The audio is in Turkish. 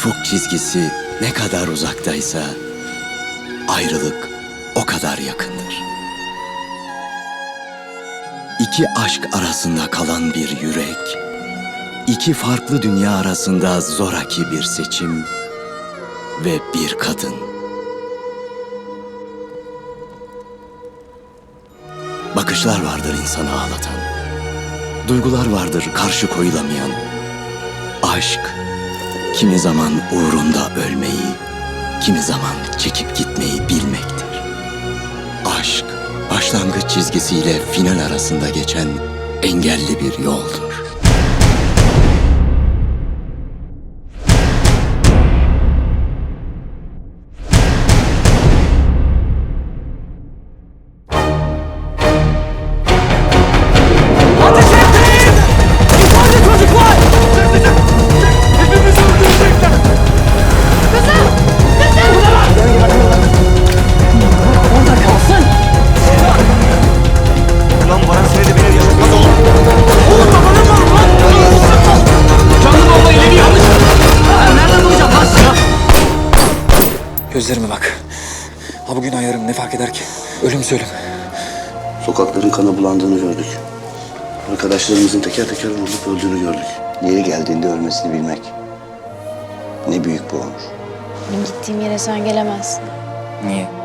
Ufuk çizgisi ne kadar uzaktaysa ayrılık o kadar yakındır. İki aşk arasında kalan bir yürek, iki farklı dünya arasında zoraki bir seçim ve bir kadın. Bakışlar vardır insanı ağlatan. Duygular vardır karşı koyulamayan. Aşk kimi zaman uğrunda ölmeyi, kimi zaman çekip gitmeyi bilmektir. Aşk başlangıç çizgisiyle final arasında geçen engelli bir yoldur. Gözlerime bak. Ha bugün ayarım ne fark eder ki? Ölüm ölüm. Sokakların kana bulandığını gördük. Arkadaşlarımızın teker teker vurulup öldüğünü gördük. Yeri geldiğinde ölmesini bilmek. Ne büyük bu onur. Benim gittiğim yere sen gelemezsin. Niye?